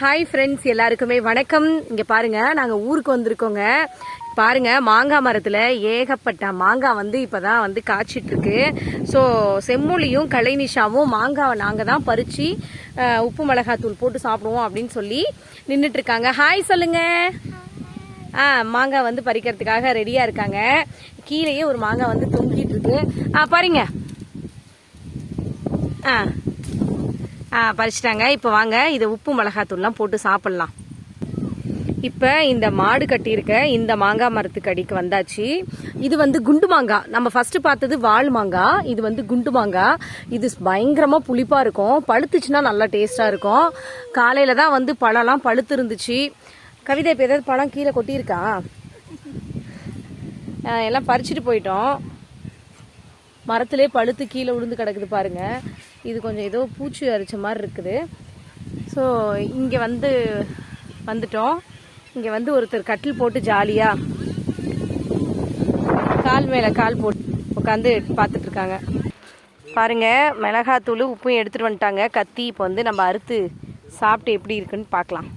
Hi friends எல்லாருக்குமே வணக்கம். இங்கே பாருங்கள் நாங்கள் ஊருக்கு வந்திருக்கோங்க. பாருங்க மாங்காய் மரத்தில் ஏகப்பட்ட மாங்காய் வந்து இப்போ தான் வந்து காய்ச்சிட்ருக்கு. ஸோ செம்மொழியும் கலைநிஷாவும் மாங்காவை நாங்கள் தான் பறித்து உப்பு மிளகாத்தூள் போட்டு சாப்பிடுவோம் அப்படின்னு சொல்லி நின்றுட்டுருக்காங்க ஹாய் சொல்லுங்கள் ஆ மாங்காய் வந்து பறிக்கிறதுக்காக ரெடியாக இருக்காங்க. கீழேயே ஒரு மாங்காய் வந்து தொங்கிட்டு இருக்கு ஆ பாருங்க. ஆ. பறிச்சிட்டாங்க. இப்போ வாங்க இதை உப்பு மிளகாத்தூள்லாம் போட்டு சாப்பிட்லாம். இப்போ இந்த மாடு கட்டியிருக்க இந்த மாங்காய் மரத்துக்கு அடிக்கு வந்தாச்சு. இது வந்து குண்டு மாங்காய். நம்ம ஃபஸ்ட்டு பார்த்தது வால் மாங்காய். இது வந்து குண்டு மாங்காய். இது பயங்கரமாக புளிப்பாக இருக்கும். பழுத்துச்சுன்னா நல்லா டேஸ்ட்டாக இருக்கும். காலையில் தான் வந்து பழம்லாம் பழுத்து இருந்துச்சு கவிதை இப்போ ஏதாவது பழம் கீழே கொட்டியிருக்கா? எல்லாம் பறிச்சுட்டு போயிட்டோம். மரத்திலே பழுத்து கீழே விழுந்து கிடக்குது பாருங்க. இது கொஞ்சம் ஏதோ பூச்சி அரிச்ச மாதிரி இருக்குது. ஸோ இங்கே வந்து வந்துட்டோம். இங்கே வந்து ஒருத்தர் கட்டில் போட்டு ஜாலியாக கால் மேலே கால் போட்டு உட்காந்து பார்த்துட்டு இருக்காங்க. பாருங்க மிளகாத்தூள் உப்பும் எடுத்துகிட்டு வந்துட்டாங்க. கத்தி இப்போ வந்து நம்ம அறுத்து சாப்பிட்டு எப்படி இருக்குன்னு பார்க்கலாம்.